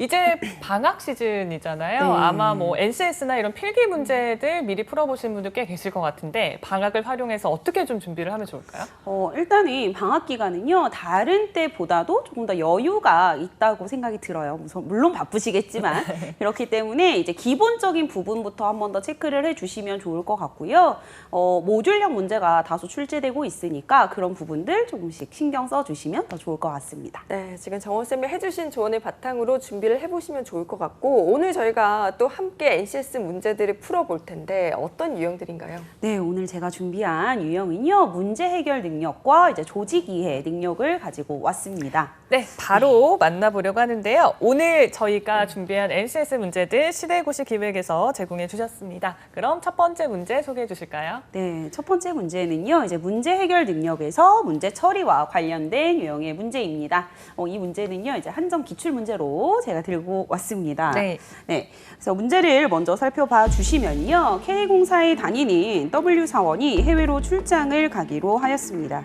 이제 방학 시즌이잖아요. 네. 아마 뭐 NCS나 이런 필기 문제들 미리 풀어보신 분들 꽤 계실 것 같은데 방학을 활용해서 어떻게 좀 준비를 하면 좋을까요? 어, 일단은 방학 기간은요, 다른 때보다도 조금 더 여유가 있다고 생각이 들어요. 우선 물론 바쁘시겠지만. 그렇기 때문에 이제 기본적인 부분부터 한 번 더 체크를 해주시면 좋을 것 같고요. 어, 모듈형 문제가 다소 출제되고 있으니까 그런 부분들 조금씩 신경 써주시면 더 좋을 것 같습니다. 네, 지금 정원 쌤이 해주신 조언을 바탕으로 준비 를 해보시면 좋을 것 같고 오늘 저희가 또 함께 NCS 문제들을 풀어볼 텐데 어떤 유형들인가요? 네, 오늘 제가 준비한 유형은요, 문제 해결 능력과 이제 조직 이해 능력을 가지고 왔습니다. 네, 바로 만나보려고 하는데요. 오늘 저희가 준비한 NCS 문제들 시대고시 기획에서 제공해 주셨습니다. 그럼 첫 번째 문제 소개해 주실까요? 네, 첫 번째 문제는요, 이제 문제 해결 능력에서 문제 처리와 관련된 유형의 문제입니다. 어, 이 문제는요, 이제 한정 기출 문제로 제가 들고 왔습니다. 네. 네, 그래서 문제를 먼저 살펴봐 주시면요, K공사에 다니는 W 사원이 해외로 출장을 가기로 하였습니다.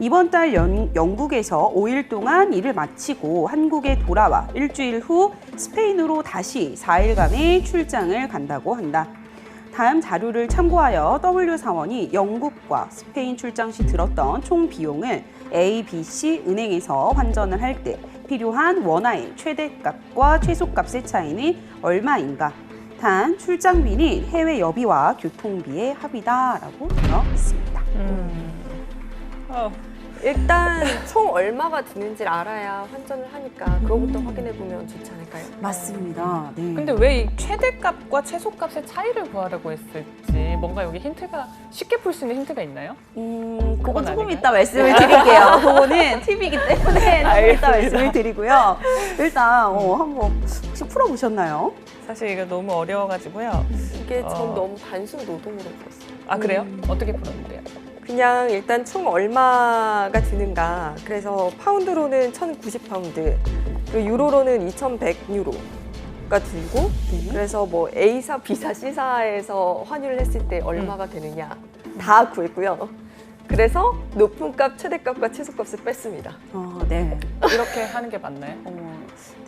이번 달 연- 영국에서 5일 동안 일을 마치고 한국에 돌아와 일주일 후 스페인으로 다시 4일간의 출장을 간다고 한다. 다음 자료를 참고하여 W 사원이 영국과 스페인 출장 시 들었던 총 비용을 A, B, C 은행에서 환전을 할 때 필요한 원화의 최대값과 최소값의 차이는 얼마인가? 단 출장비는 해외 여비와 교통비의 합이다라고 되어 있습니다. 어, 일단 총 얼마가 드는지를 알아야 환전을 하니까 그거부터 확인해 보면 좋지 않을까요? 맞습니다. 네. 근데 왜 이 최대값과 최소값의 차이를 구하라고 했을지 뭔가 여기 힌트가 쉽게 풀 수 있는 힌트가 있나요? 음, 그건 조금 아닌가요? 이따 말씀을 드릴게요. 그거는 팁이기 때문에 조금 이따 알겠습니다. 말씀을 드리고요. 일단 어, 한번 혹시 풀어보셨나요? 사실 이거 너무 어려워가지고요. 이게 전 어. 너무 단순 노동으로 풀었어요. 아 그래요? 어떻게 풀었는데요? 그냥 일단 총 얼마가 드는가. 그래서 파운드로는 1,090 파운드, 그리고 유로로는 2,100 유로 가 들고, 네. 그래서 뭐 A사, B사, C사에서 환율을 했을 때 얼마가 되느냐 다 구했고요. 그래서 높은 값, 최대값과 최소값을 뺐습니다. 어, 네. 이렇게 하는 게 맞나요? 어,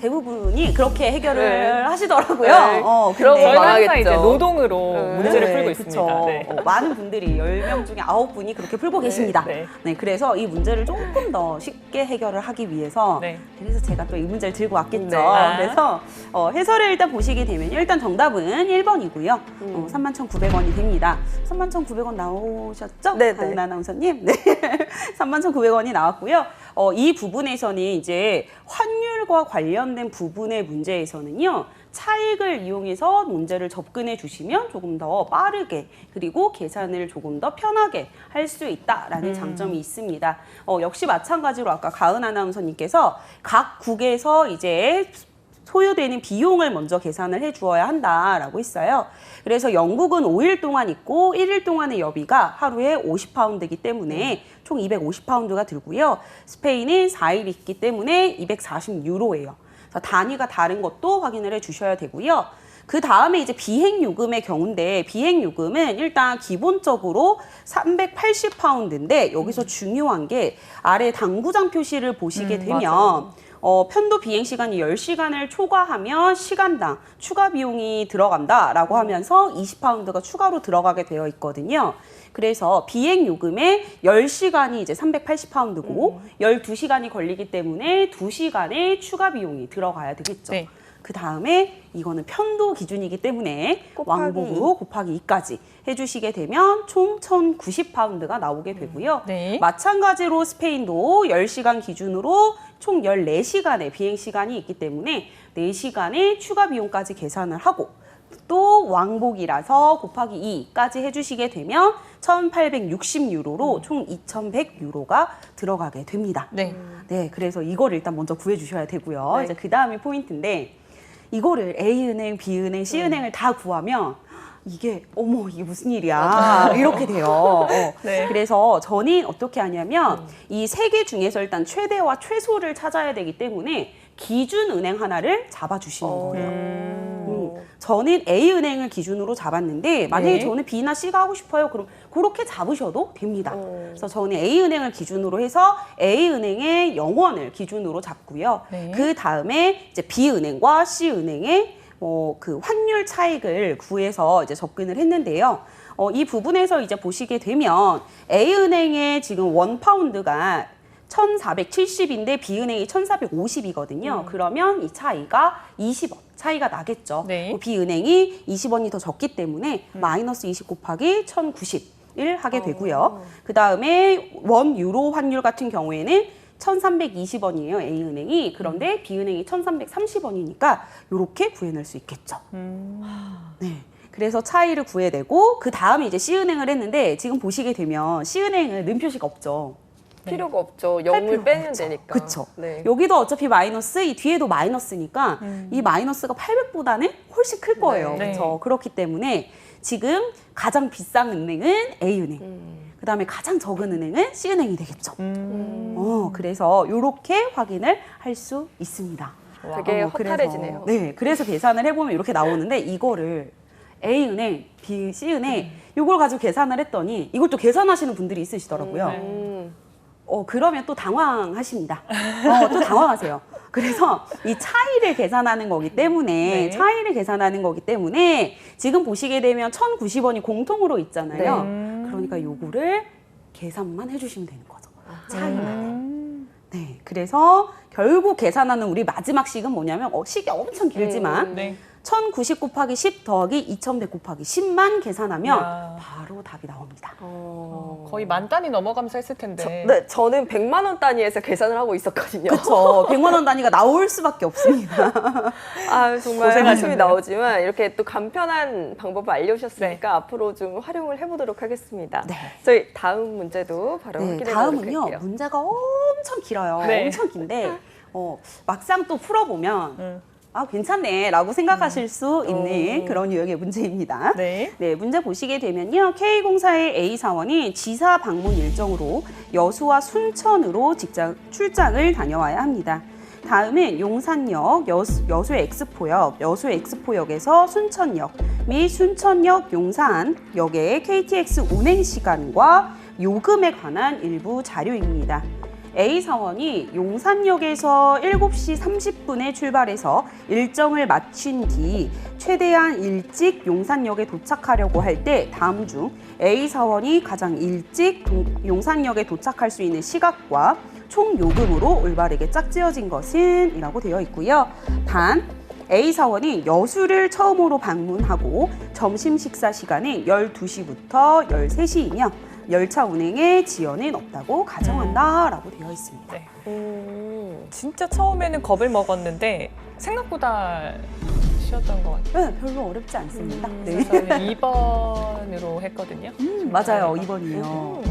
대부분이 그렇게 해결을 네. 하시더라고요. 네. 어, 근데 저희는 항상 망하겠죠. 이제 노동으로 네. 문제를 네, 풀고 그쵸. 있습니다. 네. 어, 많은 분들이 10명 중에 9분이 그렇게 풀고 계십니다. 네. 네. 그래서 이 문제를 조금 더 쉽게 해결을 하기 위해서 네. 그래서 제가 또 이 문제를 들고 왔겠죠. 네. 아. 그래서 어, 해설을 일단 보시게 되면요. 일단 정답은 1번이고요. 음. 어, 31,900원이 됩니다. 31,900원 나오셨죠? 네네. 다은 아나운서님? 네. 31,900원이 나왔고요. 어, 이 부분에서는 이제 환율과 관련된 부분의 문제에서는요. 차익을 이용해서 문제를 접근해 주시면 조금 더 빠르게 그리고 계산을 조금 더 편하게 할 수 있다라는 장점이 있습니다. 어, 역시 마찬가지로 아까 가은 아나운서님께서 각 국에서 이제 소요되는 비용을 먼저 계산을 해 주어야 한다라고 했어요. 그래서 영국은 5일 동안 있고 1일 동안의 여비가 하루에 50파운드이기 때문에 총 250파운드가 들고요. 스페인은 4일 있기 때문에 240유로예요. 그래서 단위가 다른 것도 확인을 해 주셔야 되고요. 그 다음에 이제 비행 요금의 경우인데 비행 요금은 일단 기본적으로 380파운드인데 여기서 중요한 게 아래 당구장 표시를 보시게 음, 되면 맞아요. 어, 편도 비행 시간이 10시간을 초과하면 시간당 추가 비용이 들어간다라고 하면서 20파운드가 추가로 들어가게 되어 있거든요. 그래서 비행 요금에 10시간이 이제 380파운드고 12시간이 걸리기 때문에 2시간의 추가 비용이 들어가야 되겠죠. 네. 그 다음에 이거는 편도 기준이기 때문에 곱하기 왕복으로 곱하기 2까지 해주시게 되면 총 1,090파운드가 나오게 되고요. 네. 마찬가지로 스페인도 10시간 기준으로 총 14시간의 비행 시간이 있기 때문에 4시간의 추가 비용까지 계산을 하고 또 왕복이라서 곱하기 2까지 해주시게 되면 1,860유로로 총 2,100유로가 들어가게 됩니다. 네. 네, 그래서 이거를 일단 먼저 구해주셔야 되고요. 네. 이제 그 다음이 포인트인데 이거를 A은행, B은행, C은행을 다 구하면 이게 어머 이게 무슨 일이야 이렇게 돼요. 어. 네. 그래서 저는 어떻게 하냐면 이세 개 중에서 일단 최대와 최소를 찾아야 되기 때문에 기준 은행 하나를 잡아주시는 어. 거예요. 음. 음, 저는 A은행을 기준으로 잡았는데 만약에 네. 저는 B나 C가 하고 싶어요. 그럼 그렇게 잡으셔도 됩니다. 어. 그래서 저는 A은행을 기준으로 해서 A은행의 영원을 기준으로 잡고요. 네. 그 다음에 이제 B은행과 C은행의 어, 그 환율 차익을 구해서 이제 접근을 했는데요. 어, 이 부분에서 이제 보시게 되면 A은행의 지금 원 파운드가 1,470인데 B은행이 1,450이거든요. 그러면 이 차이가 20원 차이가 나겠죠. 네. 뭐 B은행이 20원이 더 적기 때문에 마이너스 20 곱하기 1,090일 하게 되고요. 그 다음에 원 유로 환율 같은 경우에는 1,320원이에요. A은행이. 그런데 B은행이 1,330원이니까 이렇게 구해낼 수 있겠죠. 네. 그래서 차이를 구해내고 그 다음에 이제 C은행을 했는데 지금 보시게 되면 C은행은 는 표시가 없죠. 필요가 없죠. 할 0을 필요가 빼면. 되니까. 그쵸. 네. 여기도 어차피 마이너스, 이 뒤에도 마이너스니까 이 마이너스가 800보다는 훨씬 클 거예요. 네. 그렇죠. 그렇기 때문에 지금 가장 비싼 은행은 A은행. 음. 그 다음에 가장 적은 은행은 C은행이 되겠죠. 음. 어, 그래서 이렇게 확인을 할 수 있습니다. 되게 어, 그래서- 허탈해지네요. 네, 그래서 계산을 해보면 이렇게 나오는데 이거를 A은행, B, C은행 이걸 가지고 계산을 했더니 이걸 또 계산하시는 분들이 있으시더라고요. 음. 어, 그러면 또 당황하십니다. 어, 또 당황하세요. 그래서 이 차이를 계산하는 거기 때문에 네. 차이를 계산하는 거기 때문에 지금 보시게 되면 1,090원이 공통으로 있잖아요. 네. 그러니까 요거를 계산만 해주시면 되는 거죠. 차이만. 음. 네. 그래서 결국 계산하는 우리 마지막 식은 뭐냐면 어, 식이 엄청 길지만 음. 네. 1,090 곱하기 10 더하기 2,100 곱하기 10만 계산하면 야. 바로 답이 나옵니다. 어. 거의 만 단위 넘어가면서 했을 텐데. 네, 저는 100만 원 단위에서 계산을 하고 있었거든요. 그렇죠. 100만 원 단위가 나올 수밖에 없습니다. 아, 정말. 한숨이 나오지만 이렇게 또 간편한 방법을 알려주셨으니까 네. 앞으로 좀 활용을 해보도록 하겠습니다. 네. 저희 다음 문제도 바로 네, 확인해 보도록 다음은요. 할게요. 문제가 엄청 길어요. 네. 엄청 긴데 어, 막상 또 풀어보면 음. 아 괜찮네라고 생각하실 수 있는 어. 그런 유형의 문제입니다. 네. 네, 문제 보시게 되면요. K공사의 A 사원이 지사 방문 일정으로 여수와 순천으로 직장 출장을 다녀와야 합니다. 다음은 용산역, 여수, 여수 엑스포역, 여수 엑스포역에서 순천역 및 순천역 용산역의 KTX 운행 시간과 요금에 관한 일부 자료입니다. A 사원이 용산역에서 7시 30분에 출발해서 일정을 마친 뒤 최대한 일찍 용산역에 도착하려고 할 때 다음 중 A 사원이 가장 일찍 동- 용산역에 도착할 수 있는 시각과 총 요금으로 올바르게 짝지어진 것은 이라고 되어 있고요. 단 A 사원이 여수를 처음으로 방문하고 점심 식사 시간은 12시부터 13시이며 열차 운행에 지연은 없다고 가정한다라고 되어 있습니다. 네. 음. 진짜 처음에는 겁을 먹었는데 생각보다 쉬웠던 것 같아요. 네, 별로 어렵지 않습니다. 음, 네. 저는 2번으로 했거든요. 음, 맞아요. 2번이에요.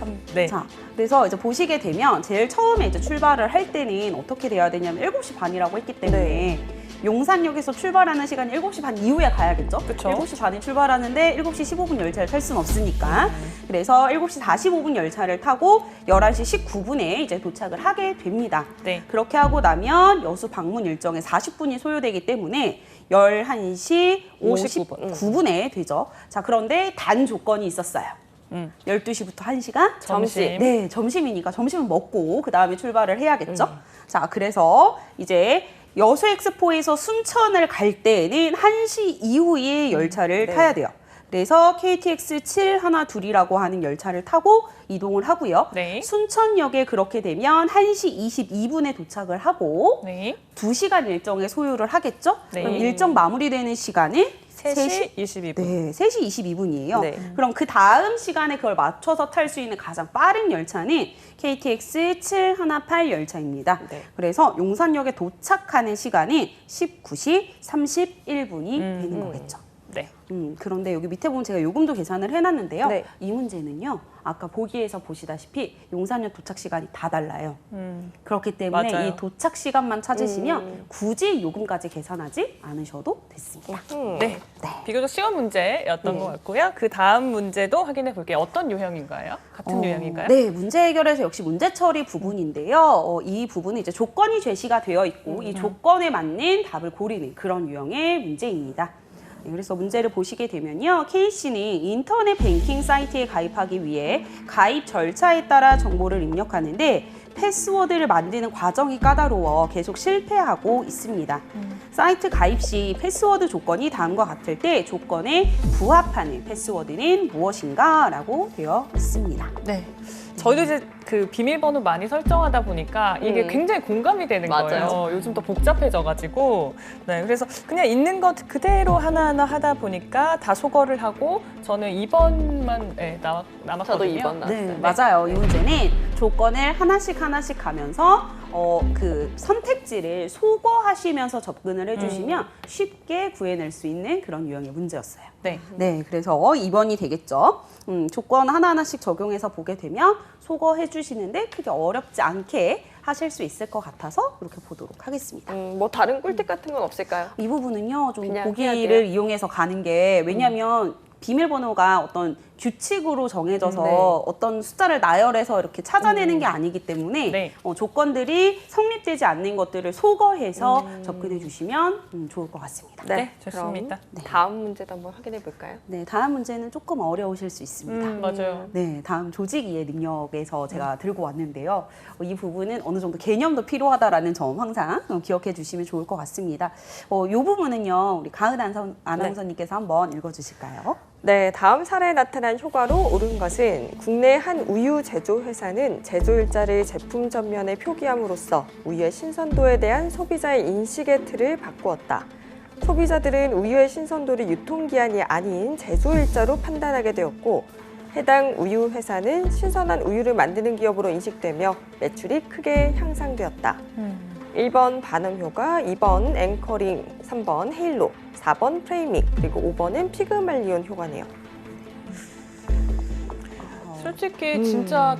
한- 네. 자, 그래서 이제 보시게 되면 제일 처음에 이제 출발을 할 때는 어떻게 돼야 되냐면 7시 반이라고 했기 때문에 네. 용산역에서 출발하는 시간이 7시 반 이후에 가야겠죠? 그쵸. 7시 반에 출발하는데 7시 15분 열차를 탈 수는 없으니까. 그래서 7시 45분 열차를 타고 11시 19분에 이제 도착을 하게 됩니다. 네. 그렇게 하고 나면 여수 방문 일정에 40분이 소요되기 때문에 11시 59분. 59분에 되죠. 자, 그런데 단 조건이 있었어요. 음. 12시부터 1시간? 점심. 네, 점심이니까 점심을 먹고 그 다음에 출발을 해야겠죠. 자, 그래서 이제 여수 엑스포에서 순천을 갈 때는 1시 이후에 열차를 네. 타야 돼요. 그래서 KTX 712라고 하는 열차를 타고 이동을 하고요. 네. 순천역에 그렇게 되면 1시 22분에 도착을 하고 네. 2시간 일정에 소요를 하겠죠? 네. 그럼 일정 마무리되는 시간은 3시 22분. 네, 3시 22분이에요. 네. 그럼 그 다음 시간에 그걸 맞춰서 탈 수 있는 가장 빠른 열차는 KTX 718 열차입니다. 네. 그래서 용산역에 도착하는 시간이 19시 31분이 되는 음. 거겠죠. 네. 음, 그런데 여기 밑에 보면 제가 요금도 계산을 해놨는데요. 네. 이 문제는요. 아까 보기에서 보시다시피 용산역 도착 시간이 다 달라요. 음. 그렇기 때문에 맞아요. 이 도착 시간만 찾으시면 음. 굳이 요금까지 계산하지 않으셔도 됐습니다. 음. 네. 네. 비교적 쉬운 문제였던 네. 것 같고요. 그 다음 문제도 확인해 볼게요. 어떤 유형인가요? 같은 어, 유형인가요? 네, 문제 해결에서 역시 문제 처리 부분인데요. 어, 이 부분은 이제 조건이 제시가 되어 있고 이 조건에 맞는 답을 고르는 그런 유형의 문제입니다. 네, 그래서 문제를 보시게 되면요. K씨는 인터넷 뱅킹 사이트에 가입하기 위해 가입 절차에 따라 정보를 입력하는데 패스워드를 만드는 과정이 까다로워 계속 실패하고 있습니다. 사이트 가입 시 패스워드 조건이 다음과 같을 때 조건에 부합하는 패스워드는 무엇인가? 라고 되어 있습니다. 네. 저희도 이제 그 비밀번호 많이 설정하다 보니까 이게 음. 굉장히 공감이 되는 맞아요. 거예요. 요즘 더 복잡해져가지고. 네. 그래서 그냥 있는 것 그대로 하나하나 하다 보니까 다 소거를 하고 저는 2번만 네, 남, 남았거든요. 저도 2번 나왔어요. 네, 맞아요. 이 문제는 조건을 하나씩 하나씩 가면서 어, 그 선택지를 소거하시면서 접근을 해주시면 쉽게 구해낼 수 있는 그런 유형의 문제였어요. 네. 네, 그래서 2번이 되겠죠. 음, 조건 하나하나씩 적용해서 보게 되면 소거해 주시는데 크게 어렵지 않게 하실 수 있을 것 같아서 이렇게 보도록 하겠습니다. 음, 뭐 다른 꿀팁 같은 건 없을까요? 이 부분은요 좀 그냥 해야 보기를? 이용해서 가는 게 왜냐하면 비밀번호가 어떤 규칙으로 정해져서 음, 네. 어떤 숫자를 나열해서 이렇게 찾아내는 게 아니기 때문에 네. 어, 조건들이 성립되지 않는 것들을 소거해서 음. 접근해 주시면 음, 좋을 것 같습니다. 네, 좋습니다. 그럼 다음 문제도 한번 확인해 볼까요? 네, 다음 문제는 조금 어려우실 수 있습니다. 음, 맞아요. 네, 다음 조직 이해 능력에서 제가 들고 왔는데요. 어, 이 부분은 어느 정도 개념도 필요하다라는 점 항상 어, 기억해 주시면 좋을 것 같습니다. 어, 이 부분은요, 우리 가은 안선- 아나운서님께서 한번 읽어주실까요? 네, 다음 사례에 나타난 효과로 옳은 것은 국내 한 우유 제조 회사는 제조 일자를 제품 전면에 표기함으로써 우유의 신선도에 대한 소비자의 인식의 틀을 바꾸었다. 소비자들은 우유의 신선도를 유통기한이 아닌 제조 일자로 판단하게 되었고 해당 우유 회사는 신선한 우유를 만드는 기업으로 인식되며 매출이 크게 향상되었다. 음. 1번 반음 효과, 2번 앵커링, 3번 헤일로, 4번 프레이밍, 그리고 5번은 피그말리온 효과네요. 솔직히 음. 진짜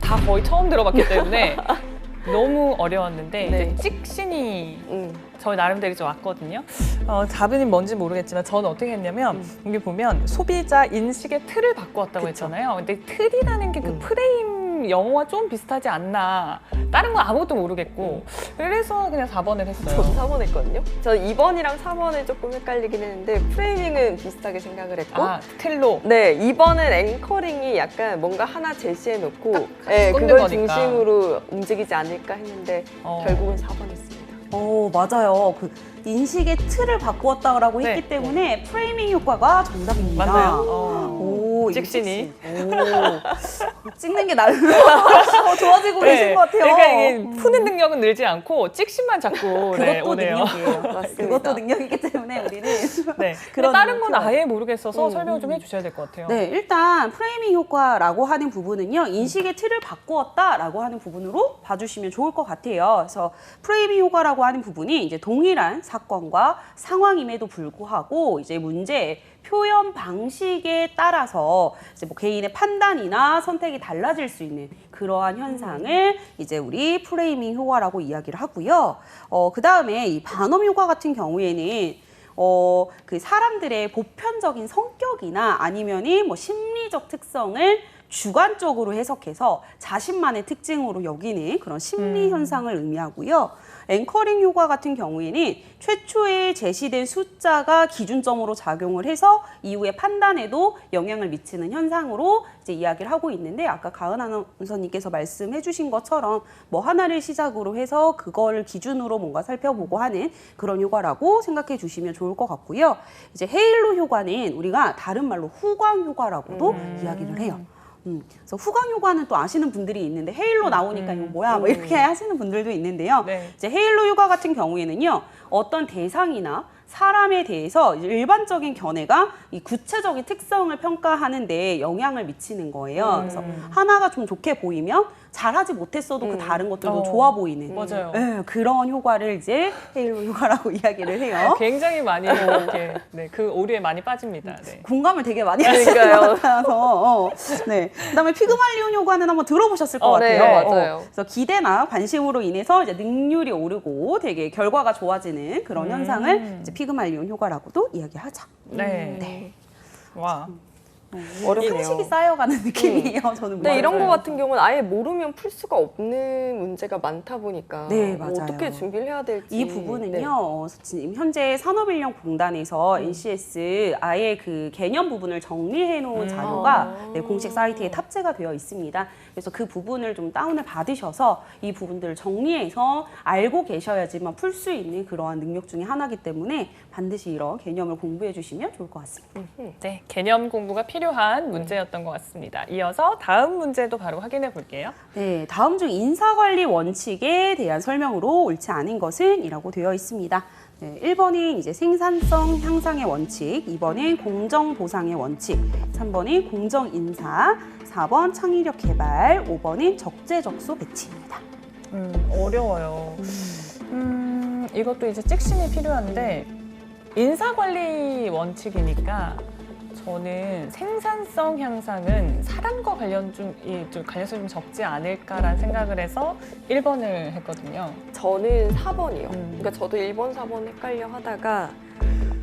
다 거의 처음 들어봤기 때문에 너무 어려웠는데 네. 이제 찍신이 음, 저희 나름대로 좀 왔거든요. 어, 답은 뭔지 모르겠지만 저는 어떻게 했냐면 음. 여기 보면 소비자 인식의 틀을 바꾸었다고 그쵸. 했잖아요. 근데 틀이라는 게그 음. 프레임 영어와 좀 비슷하지 않나. 다른 건 아무것도 모르겠고. 그래서 그냥 4번을 했어요. 저도 4번 했거든요. 저 2번이랑 4번을 조금 헷갈리긴 했는데 프레이밍은 비슷하게 생각을 했고 아, 틀로. 네, 2번은 앵커링이 약간 뭔가 하나 제시해 놓고 네, 그걸 거니까. 중심으로 움직이지 않을까 했는데 어. 결국은 4번 했습니다. 어, 맞아요. 그 인식의 틀을 바꾸었다고 네. 했기 때문에 프레이밍 효과가 정답입니다. 맞나요? 어. 오, 찍신이. 찍신. 오, 찍는 게 나을 어, 좋아지고 계신 것 같아요. 그러니까 이게 푸는 능력은 늘지 않고 찍신만 자꾸 네, 그것도 오네요. 능력이에요. 맞습니다. 그것도 능력이기 때문에 우리는 네. 근데 그런 다른 건. 아예 모르겠어서 음, 설명을 좀 음. 해주셔야 될 것 같아요. 네, 일단 프레이밍 효과라고 하는 부분은요, 인식의 틀을 바꾸었다라고 하는 부분으로 봐주시면 좋을 것 같아요. 그래서 프레이밍 효과라고 하는 부분이 이제 동일한 사건과 상황임에도 불구하고 이제 문제의 표현 방식에 따라서 이제 뭐 개인의 판단이나 선택이 달라질 수 있는 그러한 현상을 이제 우리 프레이밍 효과라고 이야기를 하고요. 어, 그 다음에 이 반음 효과 같은 경우에는 어, 그 사람들의 보편적인 성격이나 아니면은 뭐 심리 적 특성을 주관적으로 해석해서 자신만의 특징으로 여기는 그런 심리 음. 현상을 의미하고요. 앵커링 효과 같은 경우에는 최초에 제시된 숫자가 기준점으로 작용을 해서 이후의 판단에도 영향을 미치는 현상으로 이제 이야기를 하고 있는데 아까 가은 아나운서님께서 말씀해 주신 것처럼 뭐 하나를 시작으로 해서 그걸 기준으로 뭔가 살펴보고 하는 그런 효과라고 생각해 주시면 좋을 것 같고요. 이제 헤일로 효과는 우리가 다른 말로 후광 효과라고도 음. 이야기를 해요. 음, 그래서 후광 효과는 또 아시는 분들이 있는데 헤일로 나오니까 음. 이거 뭐야 뭐 이렇게 하시는 분들도 있는데요. 네. 이제 헤일로 효과 같은 경우에는요, 어떤 대상이나 사람에 대해서 일반적인 견해가 이 구체적인 특성을 평가하는데 영향을 미치는 거예요. 그래서 하나가 좀 좋게 보이면 잘하지 못했어도 그 다른 것들도 어, 좋아 보이는 맞아요. 네, 그런 효과를 이제 헤일로 효과라고 이야기를 해요. 굉장히 많이 이렇게 네, 그 오류에 많이 빠집니다. 네. 공감을 되게 많이 하시는 그러니까요. 것 같아서 어, 네. 그다음에 피그말리온 효과는 한번 들어보셨을 것 어, 네, 같아요. 맞아요. 어, 그래서 기대나 관심으로 인해서 이제 능률이 오르고 되게 결과가 좋아지는 그런 음. 현상을 이제 피그말리온 효과라고도 이야기하죠. 네. 와. 어렵네요. 상식이 쌓여가는 느낌이에요. 저는 근데 이런. 거 같은 경우는 아예 모르면 풀 수가 없는 문제가 많다 보니까 네, 뭐 맞아요. 어떻게 준비를 해야 될지 이 부분은요, 네. 어, 지금 현재 산업인력공단에서 음. NCS 아예 그 개념 부분을 정리해 놓은 음. 자료가 아. 네, 공식 사이트에 탑재가 되어 있습니다. 그래서 그 부분을 좀 다운을 받으셔서 이 부분들을 정리해서 알고 계셔야지만 풀 수 있는 그러한 능력 중에 하나이기 때문에 반드시 이런 개념을 공부해 주시면 좋을 것 같습니다. 네, 개념 공부가 필요 한 문제였던 것 같습니다. 이어서 다음 문제도 바로 확인해 볼게요. 네, 다음 중 인사관리 원칙에 대한 설명으로 옳지 않은 것은 이라고 되어 있습니다. 네, 1번은 이제 생산성 향상의 원칙, 2번은 공정 보상의 원칙, 3번은 공정 인사, 4번 창의력 개발, 5번은 적재적소 배치입니다. 음, 어려워요. 음, 이것도 이제 찍심이 필요한데 인사관리 원칙이니까 저는 생산성 향상은 사람과 관련 좀, 이, 좀 관련성이 좀 적지 않을까라는 생각을 해서 1번을 했거든요. 저는 4번이요. 음. 그러니까 저도 1번, 4번 헷갈려 하다가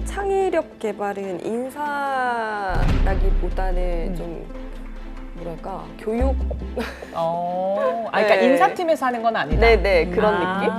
창의력 개발은 인사라기보다는 음. 좀 뭐랄까 교육 어, 아, 그러니까 네. 인사팀에서 하는 건 아니다. 네네 그런 아, 느낌.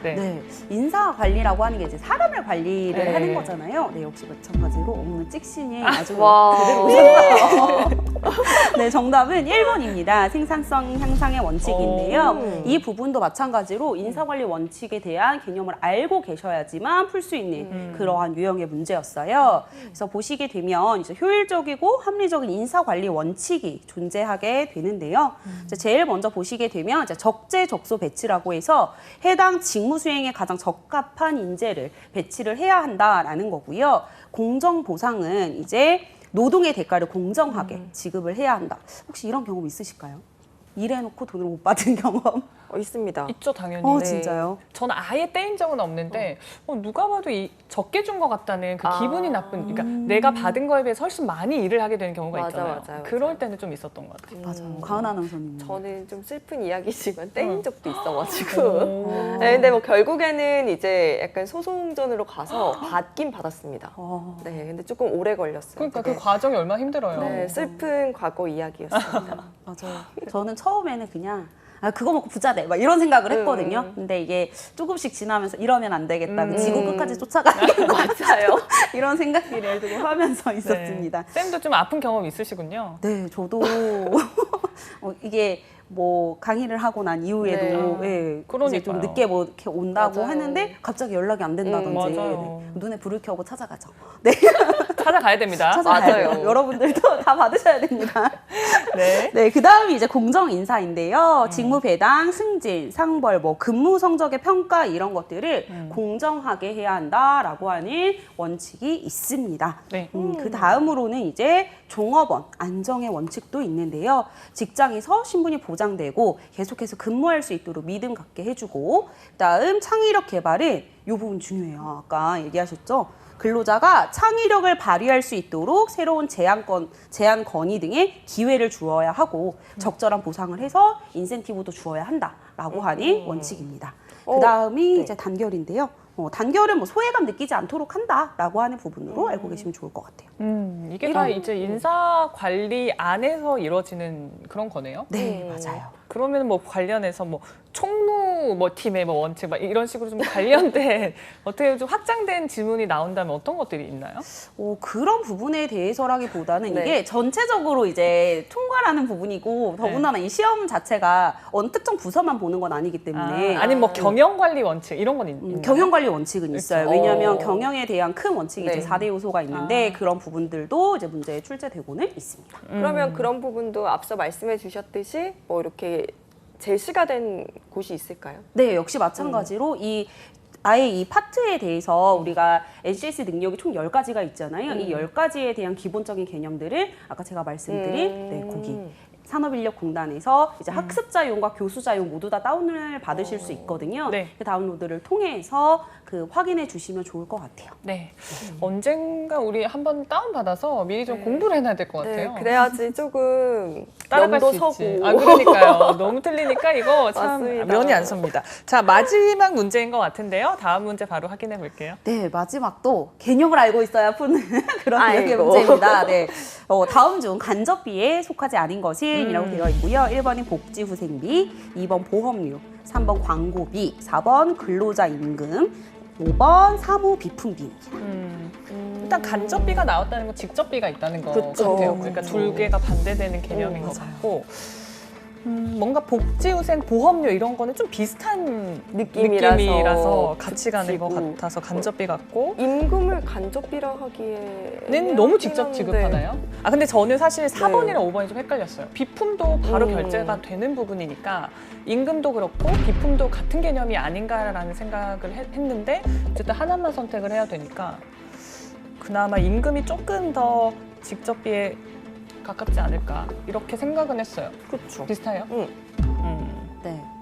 음. 네. 네, 인사 관리라고 하는 게 이제 사람을 관리를 네. 하는 거잖아요. 네, 역시 마찬가지로 오늘 찍신이 아주 와. 그대로 오셨어요. 네, 정답은 1번입니다. 생산성 향상의 원칙인데요. 오. 이 부분도 마찬가지로 인사 관리 원칙에 대한 개념을 알고 계셔야지만 풀 수 있는 음. 그러한 유형의 문제였어요. 그래서 보시게 되면 이제 효율적이고 합리적인 인사 관리 원칙이 존재하게 되는데요. 이제 제일 먼저 보시게 되면 적재적소 배치라고 해서 해당 직무 수행에 가장 적합한 인재를 배치를 해야 한다라는 거고요. 공정 보상은 이제 노동의 대가를 공정하게 지급을 해야 한다. 혹시 이런 경험 있으실까요? 일해놓고 돈을 못 받은 경험? 어, 있습니다. 있죠, 당연히. 어, 네. 진짜요? 저는 아예 떼인 적은 없는데 어, 누가 봐도 이 적게 준 것 같다는 그 아. 기분이 나쁜 그러니까 내가 받은 거에 비해서 훨씬 많이 일을 하게 되는 경우가 맞아, 있잖아요. 맞아요, 그럴 맞아요. 때는 좀 있었던 것 같아요. 맞아요. 가은 아나운서님. 저는 좀 슬픈 이야기지만 떼인 어. 적도 있어가지고. 오. 네, 근데 뭐 결국에는 이제 약간 소송전으로 가서 받긴 받았습니다. 어. 네, 근데 조금 오래 걸렸어요. 그러니까 되게. 그 과정이 얼마나 힘들어요. 네, 슬픈 과거 이야기였습니다. 맞아요. 저는 처음에는 그냥 아 그거 먹고 부자 돼. 막 이런 생각을 했거든요. 음. 근데 이게 조금씩 지나면서 이러면 안 되겠다. 음. 지구 끝까지 쫓아가겠다. 맞아요. 이런 생각들을 두고 하면서 네. 있었습니다. 쌤도 좀 아픈 경험 있으시군요. 네, 저도 어, 이게 뭐 강의를 하고 난 이후에도 네. 예, 좀 그러니까요. 늦게 뭐 이렇게 온다고 맞아요. 했는데 갑자기 연락이 안 된다든지 음, 맞아요. 네, 눈에 불을 켜고 찾아가죠. 네, 찾아가야 됩니다. 찾아가요. 맞아요. 여러분들도 다 받으셔야 됩니다. 네. 네, 그 다음이 이제 공정 인사인데요. 음. 직무 배당, 승진, 상벌, 뭐 근무 성적의 평가 이런 것들을 음. 공정하게 해야 한다라고 하는 원칙이 있습니다. 네. 음, 그 다음으로는 이제 종업원 안정의 원칙도 있는데요. 직장에서 신분이 보장되고 계속해서 근무할 수 있도록 믿음 갖게 해주고, 그다음 창의력 개발은 이 부분 중요해요. 아까 얘기하셨죠. 근로자가 창의력을 발휘할 수 있도록 새로운 제안권, 제안 건의 등의 기회를 주어야 하고 적절한 보상을 해서 인센티브도 주어야 한다라고 하는 원칙입니다. 어, 그 다음이 네. 이제 단결인데요. 어, 단결은 뭐 소외감 느끼지 않도록 한다라고 하는 부분으로 알고 계시면 좋을 것 같아요. 음, 이게 다 이제 인사 관리 안에서 이루어지는 그런 거네요. 네, 음. 맞아요. 그러면 뭐 관련해서 뭐 총무 뭐 팀의 뭐 원칙 막 이런 식으로 좀 관련된 어떻게 좀 확장된 질문이 나온다면 어떤 것들이 있나요? 어, 그런 부분에 대해서라기보다는 네. 이게 전체적으로 이제 통과라는 부분이고 더군다나 이 시험 자체가 어느 특정 부서만 보는 건 아니기 때문에 아, 니면 뭐 경영 관리 원칙 이런 건 있, 음, 있나요? 경영 관리 원칙은 있어요. 그렇죠. 왜냐하면 어. 경영에 대한 큰 원칙이 네. 이제 4대 요소가 있는데 아. 그런 부분들도 이제 문제에 출제되고는 있습니다. 그러면 음. 그런 부분도 앞서 말씀해 주셨듯이 뭐 이렇게 제시가 된 곳이 있을까요? 네, 역시 마찬가지로 이 아예 이 파트에 대해서 우리가 NCS 능력이 총 10가지가 있잖아요. 이 10가지에 대한 기본적인 개념들을 아까 제가 말씀드린 음. 네, 거기 산업인력공단에서 이제 학습자용과 교수자용 모두 다 다운을 받으실 수 있거든요. 네. 그 다운로드를 통해서 그 확인해 주시면 좋을 것 같아요. 네. 언젠가 우리 한번 다운 받아서 미리 좀 공부를 해놔야 될것 네, 같아요. 그래야지 조금 따라갈 수 서고. 있지. 아 그러니까요. 너무 틀리니까 이거 참 맞습니다. 면이 안 섭니다. 자 마지막 문제인 것 같은데요. 다음 문제 바로 확인해 볼게요. 네, 마지막도 개념을 알고 있어야 푸는 그런 유형의 아이고. 문제입니다. 네. 어, 다음 중 간접비에 속하지 않은 것은이라고 음. 되어 있고요. 1번이 복지 후생비, 2번 보험료, 3번 광고비, 4번 근로자 임금, 5번 사무 비품비입니다. 음, 음. 일단 간접비가 나왔다는 건 직접비가 있다는 거 그쵸. 같아요. 그러니까 그쵸. 두 개가 반대되는 개념인 음, 것 맞아요. 같고. 음, 뭔가 복지후생 보험료 이런 거는 좀 비슷한 느낌이라서, 느낌이라서 같이 가는 것. 같아서 간접비 같고 임금을 간접비라 하기에는 는 너무 직접 한데. 지급하나요? 아 근데 저는 사실 4번이랑 5번이 좀 헷갈렸어요. 비품도 바로 음. 결제가 되는 부분이니까 임금도 그렇고 비품도 같은 개념이 아닌가라는 생각을 했, 는데 어쨌든 하나만 선택을 해야 되니까 그나마 임금이 조금 더 직접비에 가깝지 않을까 이렇게 생각은 했어요. 그렇죠. 비슷해요? 응.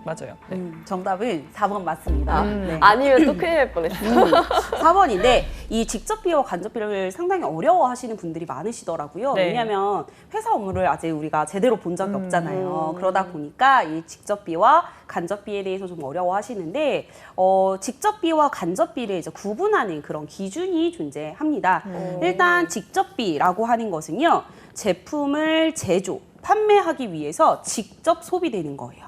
음, 네. 맞아요. 네. 음, 정답은 4번 맞습니다. 음. 네. 아니면 또 큰일 날 뻔했어. 음, 4번인데 이 직접비와 간접비를 상당히 어려워하시는 분들이 많으시더라고요. 네. 왜냐하면 회사 업무를 아직 우리가 제대로 본 적이 음. 없잖아요. 그러다 보니까 이 직접비와 간접비에 대해서 좀 어려워하시는데 어, 직접비와 간접비를 이제 구분하는 그런 기준이 존재합니다. 음. 일단 직접비라고 하는 것은요 제품을 제조, 판매하기 위해서 직접 소비되는 거예요.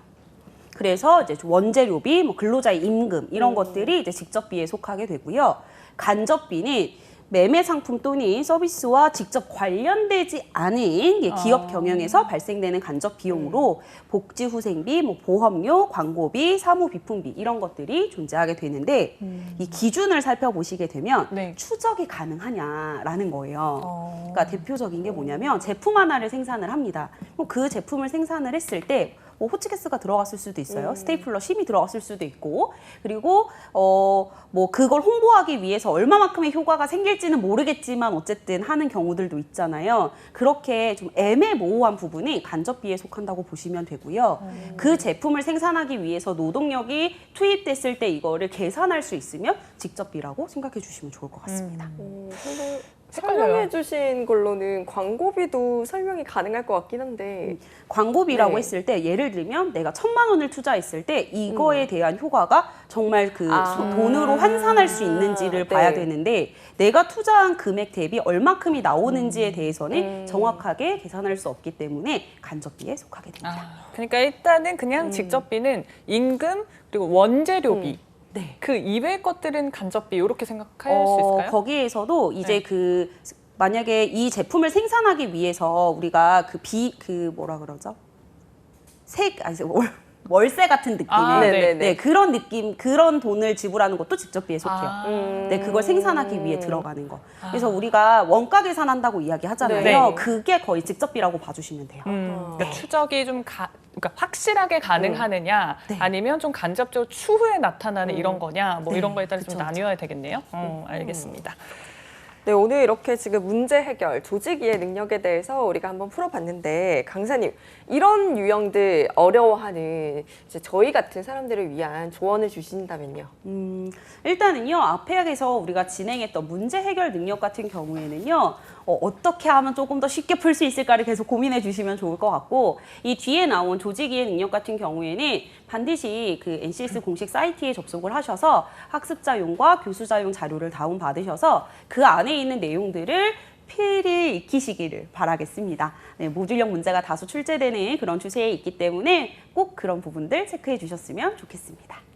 그래서 이제 원재료비, 뭐 근로자의 임금 이런 것들이 이제 직접비에 속하게 되고요. 간접비는 매매 상품 또는 서비스와 직접 관련되지 않은 이 기업 아. 경영에서 발생되는 간접 비용으로 복지 후생비, 뭐 보험료, 광고비, 사무 비품비 이런 것들이 존재하게 되는데 이 기준을 살펴보시게 되면 네. 추적이 가능하냐라는 거예요. 어. 그러니까 대표적인 게 뭐냐면 제품 하나를 생산을 합니다. 그럼 그 제품을 생산을 했을 때 뭐 호치키스가 들어갔을 수도 있어요. 스테이플러 심이 들어갔을 수도 있고 그리고 어 뭐 그걸 홍보하기 위해서 얼마만큼의 효과가 생길지는 모르겠지만 어쨌든 하는 경우들도 있잖아요. 그렇게 좀 애매모호한 부분이 간접비에 속한다고 보시면 되고요. 그 제품을 생산하기 위해서 노동력이 투입됐을 때 이거를 계산할 수 있으면 직접비라고 생각해 주시면 좋을 것 같습니다. 음, 근데 헷갈려요. 설명해 주신 걸로는 광고비도 설명이 가능할 것 같긴 한데 광고비라고 네. 했을 때 예를 들면 내가 천만 원을 투자했을 때 이거에 대한 효과가 정말 그 음. 아. 소- 돈으로 환산할 수 있는지를 네. 봐야 되는데 내가 투자한 금액 대비 얼마큼이 나오는지에 대해서는 음. 정확하게 계산할 수 없기 때문에 간접비에 속하게 됩니다. 아, 그러니까 일단은 그냥 음. 직접비는 임금 그리고 원재료비 네. 그 이외의 것들은 간접비 이렇게 생각할 수 있을까요? 어, 거기에서도 이제 네. 그 만약에 이 제품을 생산하기 위해서 우리가 그 비 그 뭐라 그러죠? 세 아니 월, 월세 같은 느낌의 아, 네, 네. 네, 네, 그런 느낌, 그런 돈을 지불하는 것도 직접비에 속해요. 아. 음. 네, 그걸 생산하기 위해 들어가는 거. 아. 그래서 우리가 원가 계산한다고 이야기 하잖아요. 네. 그게 거의 직접비라고 봐주시면 돼요. 음, 아. 그러니까 추적이 좀 가, 그러니까 확실하게 가능하느냐, 네. 아니면 좀 간접적으로 추후에 나타나는 이런 거냐, 뭐 네, 이런 거에 따라 좀 그쵸, 나뉘어야 되겠네요. 어, 알겠습니다. 네, 오늘 이렇게 지금 문제 해결, 조직 이해 능력에 대해서 우리가 한번 풀어봤는데 강사님 이런 유형들 어려워하는 이제 저희 같은 사람들을 위한 조언을 주신다면요. 음, 일단은요, 앞에서 우리가 진행했던 문제 해결 능력 같은 경우에는요, 어, 떻게 하면 조금 더 쉽게 풀 수 있을까를 계속 고민해 주시면 좋을 것 같고, 이 뒤에 나온 조직 이해 능력 같은 경우에는 반드시 그 NCS 공식 사이트에 접속을 하셔서 학습자용과 교수자용 자료를 다운받으셔서 그 안에 있는 내용들을 필히 익히시기를 바라겠습니다. 네, 모듈형 문제가 다소 출제되는 그런 추세에 있기 때문에 꼭 그런 부분들 체크해 주셨으면 좋겠습니다.